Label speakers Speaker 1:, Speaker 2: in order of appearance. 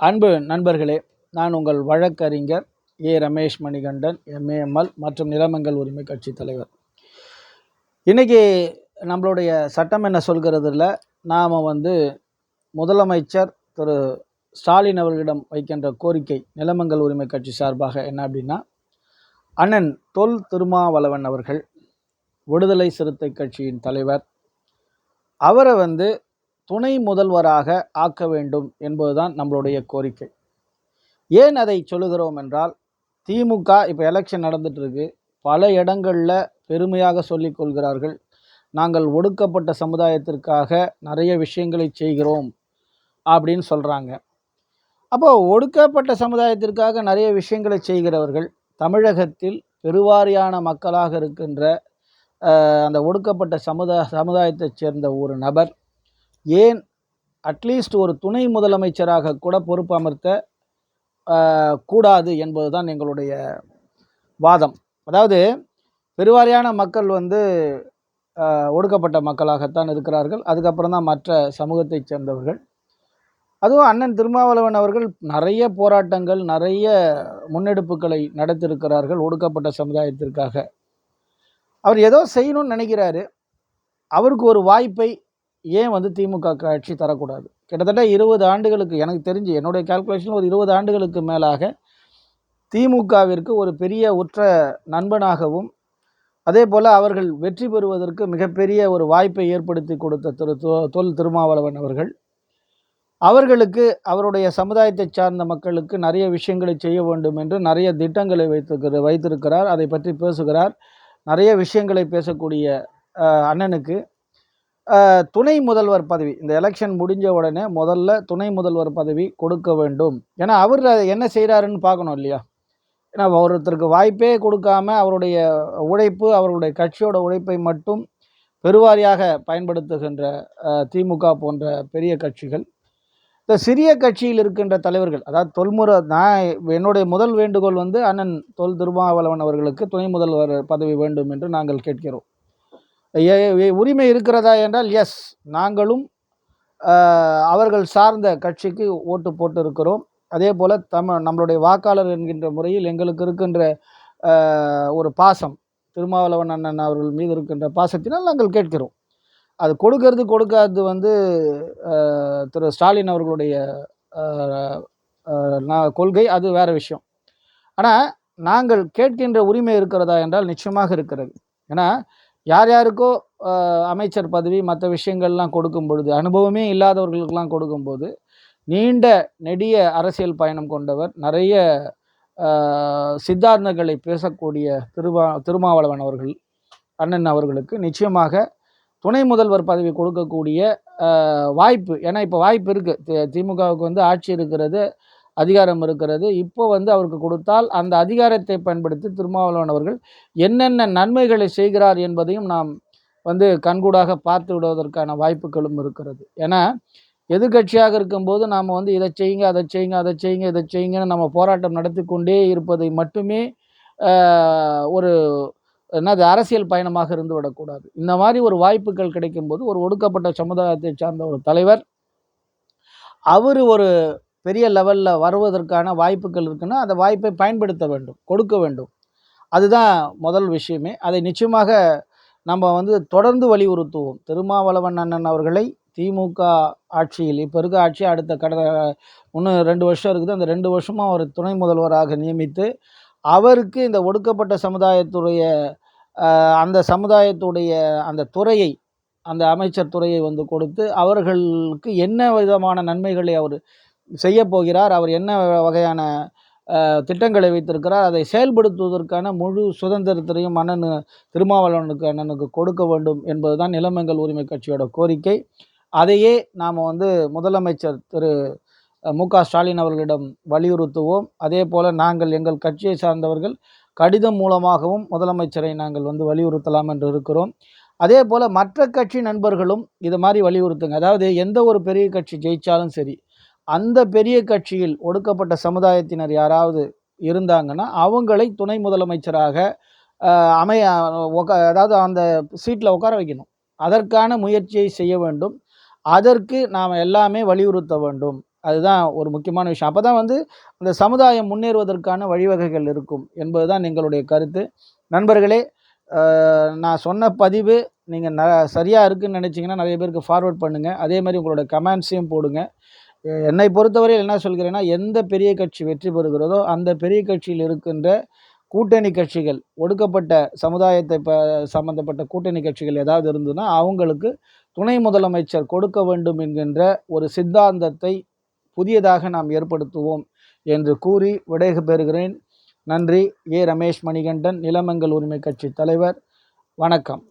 Speaker 1: அன்பு நண்பர்களே நான் உங்கள் வழக்கறிஞர் ஏ. ரமேஷ் மணிகண்டன் எம்ஏஎம்எல் மற்றும் நிலமங்கல் உரிமை கட்சி தலைவர். இன்றைக்கி நம்மளுடைய சட்டம் என்ன சொல்கிறதுல நாம் வந்து முதலமைச்சர் திரு. ஸ்டாலின் அவர்களிடம் வைக்கின்ற கோரிக்கை நிலமங்கள் உரிமை கட்சி சார்பாக என்ன அப்படின்னா அண்ணன் தொல் திருமாவளவன் அவர்கள் விடுதலை சிறுத்தை கட்சியின் தலைவர். அவரை வந்து துணை முதல்வராக ஆக்க வேண்டும் என்பதுதான் நம்மளுடைய கோரிக்கை. ஏன் அதை சொல்லுகிறோம் என்றால் திமுக இப்போ எலெக்ஷன் நடந்துட்டு இருக்கு பல இடங்களில் பெருமையாக சொல்லிக் கொள்கிறார்கள். நாங்கள் ஒடுக்கப்பட்ட சமுதாயத்திற்காக நிறைய விஷயங்களை செய்கிறோம் அப்படின்னு சொல்கிறாங்க அப்போ ஒடுக்கப்பட்ட சமுதாயத்திற்காக நிறைய விஷயங்களை செய்கிறவர்கள் தமிழகத்தில் பெருவாரியான மக்களாக இருக்கின்ற அந்த ஒடுக்கப்பட்ட சமுதாய சமுதாயத்தைச் சேர்ந்த ஒரு நபர் ஏன் அட்லீஸ்ட் ஒரு துணை முதலமைச்சராக கூட பொறுப்பு அமர்த்த அஹ், கூடாது என்பதுதான் எங்களுடைய வாதம். அதாவது பெருவாரியான மக்கள் வந்து ஒடுக்கப்பட்ட மக்களாகத்தான் இருக்கிறார்கள். அதுக்கப்புறம் தான் மற்ற சமூகத்தைச் சேர்ந்தவர்கள். அதுவும் அண்ணன் திருமாவளவன் அவர்கள் நிறைய போராட்டங்கள் நிறைய முன்னெடுப்புகளை நடத்தியிருக்கிறார்கள் ஒடுக்கப்பட்ட சமுதாயத்திற்காக. அவர் ஏதோ செய்யணும்னு நினைக்கிறாரு. அவருக்கு ஒரு வாய்ப்பை ஏன் வந்து திமுக கட்சி தரக்கூடாது? கிட்டத்தட்ட இருபது ஆண்டுகளுக்கு எனக்கு தெரிஞ்சு என்னுடைய கால்குலேஷன் ஒரு இருபது ஆண்டுகளுக்கு மேலாக திமுகவிற்கு ஒரு பெரிய உற்ற நண்பனாகவும் அதே போல் அவர்கள் வெற்றி பெறுவதற்கு மிகப்பெரிய ஒரு வாய்ப்பை ஏற்படுத்தி கொடுத்த திரு தொ- தொல் திருமாவளவன் அவர்கள் அவர்களுக்கு அவருடைய சமுதாயத்தை சார்ந்த மக்களுக்கு நிறைய விஷயங்களை செய்ய வேண்டும் என்று நிறைய திட்டங்களை வைத்திருக்கிற வைத்திருக்கிறார். அதை பற்றி பேசுகிறார். நிறைய விஷயங்களை பேசக்கூடிய அண்ணனுக்கு துணை முதல்வர் பதவி. இந்த எலெக்ஷன் முடிஞ்ச உடனே முதல்ல துணை முதல்வர் பதவி கொடுக்க வேண்டும். ஏன்னா அவர் என்ன செய்கிறாருன்னு பார்க்கணும் இல்லையா? ஏன்னா ஒருத்தருக்கு வாய்ப்பே கொடுக்காம அவருடைய உழைப்பு அவருடைய கட்சியோட உழைப்பை மட்டும் பெருவாரியாக பயன்படுத்துகின்ற திமுக போன்ற பெரிய கட்சிகள். இந்த சிறிய கட்சியில் இருக்கின்ற தலைவர்கள் அதாவது தொல்முறை நான் என்னுடைய முதல் வேண்டுகோள் வந்து அண்ணன் தொல் திருமாவளவன் அவர்களுக்கு துணை முதல்வர் பதவி வேண்டும் என்று நாங்கள் கேட்கிறோம். உரிமை இருக்கிறதா என்றால் எஸ் நாங்களும் அவர்கள் சார்ந்த கட்சிக்கு ஓட்டு போட்டு இருக்கிறோம் அதே போல் தமிழ் நம்மளுடைய வாக்காளர் என்கின்ற முறையில் எங்களுக்கு இருக்கின்ற ஒரு பாசம் திருமாவளவன் அண்ணன் அவர்கள் மீது இருக்கின்ற பாசத்தினால் நாங்கள் கேட்கிறோம். அது கொடுக்கறது கொடுக்காதது வந்து திரு ஸ்டாலின் அவர்களுடைய நான் கொள்கை அது வேற விஷயம். ஆனால் நாங்கள் கேட்கின்ற உரிமை இருக்கிறதா என்றால் நிச்சயமாக இருக்கிறது. ஏன்னா யார் யாருக்கோ அமைச்சர் பதவி மற்ற விஷயங்கள்லாம் கொடுக்கும் பொழுது அனுபவமே இல்லாதவர்களுக்கெல்லாம் கொடுக்கும்போது நீண்ட நெடிய அரசியல் பயணம் கொண்டவர் நிறைய சித்தாந்தங்களை பேசக்கூடிய திருவா திருமாவளவன் அவர்கள் அண்ணன் அவர்களுக்கு நிச்சயமாக துணை முதல்வர் பதவி கொடுக்கக்கூடிய வாய்ப்பு ஏன்னா இப்போ வாய்ப்பு இருக்குது திமுகவுக்கு வந்து ஆட்சி இருக்கிறது அதிகாரம் இருக்கிறது. இப்போ வந்து அவருக்கு கொடுத்தால் அந்த அதிகாரத்தை பயன்படுத்தி திருமாவளவன் அவர்கள் என்னென்ன நன்மைகளை செய்கிறார் என்பதையும் நாம் வந்து கண்கூடாக பார்த்து விடுவதற்கான வாய்ப்புகளும் இருக்கிறது. ஏன்னா எதிர்க்கட்சியாக இருக்கும்போது நாம் வந்து இதை செய்யுங்க அதை செய்யுங்க அதை செய்யுங்க இதை செய்யுங்கன்னு நம்ம போராட்டம் நடத்தி கொண்டே இருப்பதை மட்டுமே ஒரு என்னது அரசியல் பயணமாக இருந்து விடக்கூடாது. இந்த மாதிரி ஒரு வாய்ப்புகள் கிடைக்கும்போது ஒரு ஒடுக்கப்பட்ட சமுதாயத்தை சார்ந்த ஒரு தலைவர் அவர் ஒரு பெரிய லெவலில் வருவதற்கான வாய்ப்புகள் இருக்குன்னா அந்த வாய்ப்பை பயன்படுத்த வேண்டும் கொடுக்க வேண்டும். அதுதான் முதல் விஷயமே. அதை நிச்சயமாக நம்ம வந்து தொடர்ந்து வலியுறுத்துவோம். திருமாவளவன் அண்ணன் அவர்களை திமுக ஆட்சியில் இப்போ இருக்க ஆட்சி அடுத்த கடந்த ஒன்று ரெண்டு வருஷம் இருக்குது. அந்த ரெண்டு வருஷமாக அவர் துணை முதல்வராக நியமித்து அவருக்கு இந்த ஒடுக்கப்பட்ட சமுதாயத்துடைய அந்த சமுதாயத்துடைய அந்த துறையை அந்த அமைச்சர் துறையை வந்து கொடுத்து அவர்களுக்கு என்ன விதமான நன்மைகளை அவர் செய்ய போகிறார் அவர் என்ன வகையான திட்டங்களை வைத்திருக்கிறார்? அதை செயல்படுத்துவதற்கான முழு சுதந்திரத்தையும் அண்ணன் திருமாவளவனுக்கு அண்ணனுக்கு கொடுக்க வேண்டும் என்பதுதான் நிலமங்கள் உரிமை கட்சியோட கோரிக்கை. அதையே நாம் வந்து முதலமைச்சர் திரு மு க ஸ்டாலின் அவர்களிடம் வலியுறுத்துவோம். அதே போல் நாங்கள் எங்கள் கட்சியை சார்ந்தவர்கள் கடிதம் மூலமாகவும் முதலமைச்சரை நாங்கள் வந்து வலியுறுத்தலாம் என்று இருக்கிறோம். அதே போல் மற்ற கட்சி நண்பர்களும் இது மாதிரி வலியுறுத்துங்க. அதாவது எந்த ஒரு பெரிய கட்சி ஜெயித்தாலும் சரி அந்த பெரிய கட்சியில் ஒடுக்கப்பட்ட சமுதாயத்தினர் யாராவது இருந்தாங்கன்னா அவங்களை துணை முதலமைச்சராக அமைய உக்கா- அதாவது அந்த சீட்டில் உட்கார வைக்கணும். அதற்கான முயற்சியை செய்ய வேண்டும். அதற்கு நாம் எல்லாமே வலியுறுத்த வேண்டும். அதுதான் ஒரு முக்கியமான விஷயம். அப்போ தான் வந்து அந்த சமுதாயம் முன்னேறுவதற்கான வழிவகைகள் இருக்கும் என்பது தான் எங்களுடைய கருத்து. நண்பர்களே நான் சொன்ன பதிவு நீங்கள் ந சரியாக இருக்குன்னு நினச்சிங்கன்னா நிறைய பேருக்கு ஃபார்வர்ட் பண்ணுங்கள் அதே மாதிரி உங்களோட கமெண்ட்ஸையும் போடுங்க. என்னை பொறுத்தவரையில் என்ன சொல்கிறேன்னா எந்த பெரிய கட்சி வெற்றி பெறுகிறதோ அந்த பெரிய கட்சியில் இருக்கின்ற கூட்டணி கட்சிகள் ஒடுக்கப்பட்ட சமுதாயத்தை ப சம்மந்தப்பட்ட கூட்டணி கட்சிகள் ஏதாவது இருந்ததுன்னா அவங்களுக்கு துணை முதலமைச்சர் கொடுக்க வேண்டும் என்கின்ற ஒரு சித்தாந்தத்தை புதியதாக நாம் ஏற்படுத்துவோம் என்று கூறி விடைகு பெறுகிறேன் நன்றி. ஏ ரமேஷ் மணிகண்டன் நிலமங்கல் உரிமை கட்சி தலைவர். வணக்கம்.